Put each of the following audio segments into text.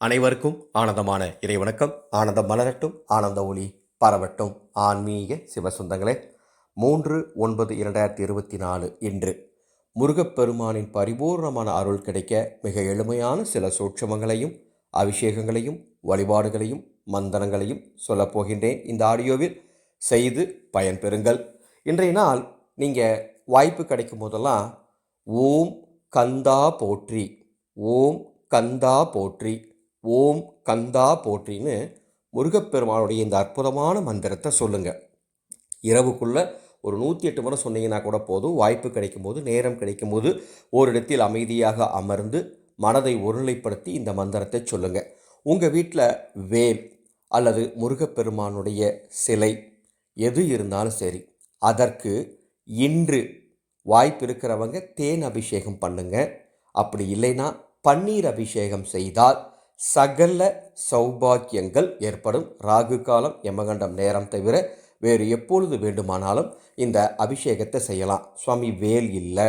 அனைவருக்கும் ஆனந்தமான இறைவணக்கம். ஆனந்தம் மலரட்டும் ஆனந்த ஒளி பரவட்டும். ஆன்மீக சிவசுந்தங்களே மூன்று ஒன்பது இரண்டாயிரத்தி இருபத்தி நாலு இன்று முருகப்பெருமானின் பரிபூர்ணமான அருள் கிடைக்க மிக எளிமையான சில சூட்சமங்களையும் அபிஷேகங்களையும் வழிபாடுகளையும் மந்தனங்களையும் சொல்லப்போகின்றேன் இந்த ஆடியோவில் செய்து பயன்பெறுங்கள். இன்றைய நாள் நீங்கள் வாய்ப்பு கிடைக்கும் போதெல்லாம் ஓம் கந்தா போற்றி ஓம் கந்தா போற்றி ஓம் கந்தா போற்றின்னு முருகப்பெருமானுடைய இந்த அற்புதமான மந்திரத்தை சொல்லுங்கள் இரவுக்குள்ளே ஒரு நூற்றி எட்டு முறை சொன்னீங்கன்னா கூட போதும். வாய்ப்பு கிடைக்கும்போது நேரம் கிடைக்கும்போது ஓரிடத்தில் அமைதியாக அமர்ந்து மனதை ஒருநிலைப்படுத்தி இந்த மந்திரத்தை சொல்லுங்கள் உங்கள் வீட்டில் வேல் அல்லது முருகப்பெருமானுடைய சிலை எது இருந்தாலும் சரி அதற்கு இன்று வாய்ப்பு இருக்கிறவங்க தேன் அபிஷேகம் பண்ணுங்கள் அப்படி இல்லைன்னா பன்னீர் அபிஷேகம் செய்தால் சகல சௌபாக்கியங்கள் ஏற்படும். ராகு காலம் யமகண்டம் நேரம் தவிர வேறு எப்பொழுது வேண்டுமானாலும் இந்த அபிஷேகத்தை செய்யலாம். சுவாமி வேல் இல்லை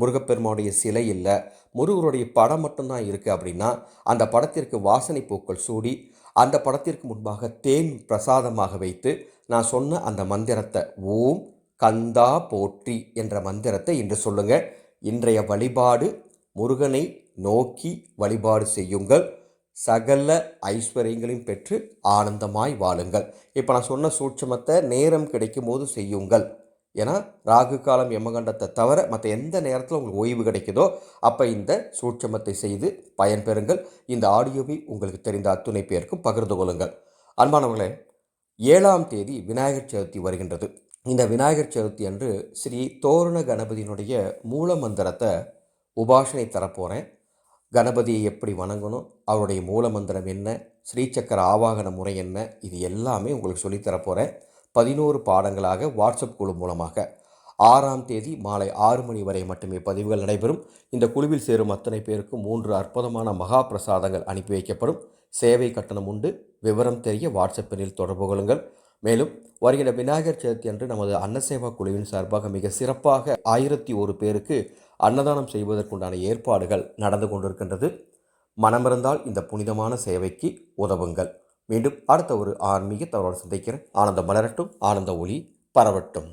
முருகப்பெருமானுடைய சிலை இல்லை முருகருடைய படம் மட்டும்தான் இருக்குது அப்படின்னா அந்த படத்திற்கு வாசனை பூக்கள் சூடி அந்த படத்திற்கு முன்பாக தேன் பிரசாதமாக வைத்து நான் சொன்ன அந்த மந்திரத்தை ஓம் கந்தா போற்றி என்ற மந்திரத்தை இன்று சொல்லுங்கள் இன்றைய வழிபாடு முருகனை நோக்கி வழிபாடு செய்யுங்கள். சகல ஐஸ்வர்யங்களையும் பெற்று ஆனந்தமாய் வாழுங்கள். இப்போ நான் சொன்ன சூட்சமத்தை நேரம் கிடைக்கும் போது செய்யுங்கள். ஏன்னா ராகு காலம் யமகண்டத்தை தவிர மற்ற எந்த நேரத்தில் உங்களுக்கு ஓய்வு கிடைக்குதோ அப்போ இந்த சூட்சமத்தை செய்து பயன்பெறுங்கள். இந்த ஆடியோவை உங்களுக்கு தெரிந்த அத்துணை பேருக்கும் பகிர்ந்து கொள்ளுங்கள். அன்பானவர்களே ஏழாம் தேதி விநாயகர் சதுர்த்தி வருகின்றது. இந்த விநாயகர் சதுர்த்தி அன்று ஸ்ரீ தோரண கணபதியினுடைய மூல மந்திரத்தை உபாசனை தரப்போகிறேன் கணபதியை எப்படி வணங்கணும் அவருடைய மூல மந்திரம் என்ன ஸ்ரீசக்கர ஆவாகன முறை என்ன இது எல்லாமே உங்களுக்கு சொல்லித்தரப்போகிறேன் பதினோரு பாடங்களாக வாட்ஸ்அப் குழு மூலமாக. ஆறாம் தேதி மாலை ஆறு மணி வரை மட்டுமே பதிவுகள் நடைபெறும். இந்த குழுவில் சேரும் அத்தனை பேருக்கும் மூன்று அற்புதமான மகா பிரசாதங்கள் அனுப்பி வைக்கப்படும். சேவை கட்டணம் உண்டு. விவரம் தெரிய வாட்ஸ்அப்பினில் தொடர்பு கொள்ளுங்கள். மேலும் வருகிற விநாயகர் சதுர்த்தி அன்று நமது அன்னசேவா குழுவின் சார்பாக மிக சிறப்பாக ஆயிரத்தி ஒரு பேருக்கு அன்னதானம் செய்வதற்குண்டான ஏற்பாடுகள் நடந்து கொண்டிருக்கின்றது. மனமிருந்தால் இந்த புனிதமான சேவைக்கு உதவுங்கள். மீண்டும் அடுத்த ஒரு ஆன்மீக தவறோடு சந்திக்கிறேன். ஆனந்தம் மலரட்டும் ஆனந்த ஒளி பரவட்டும்.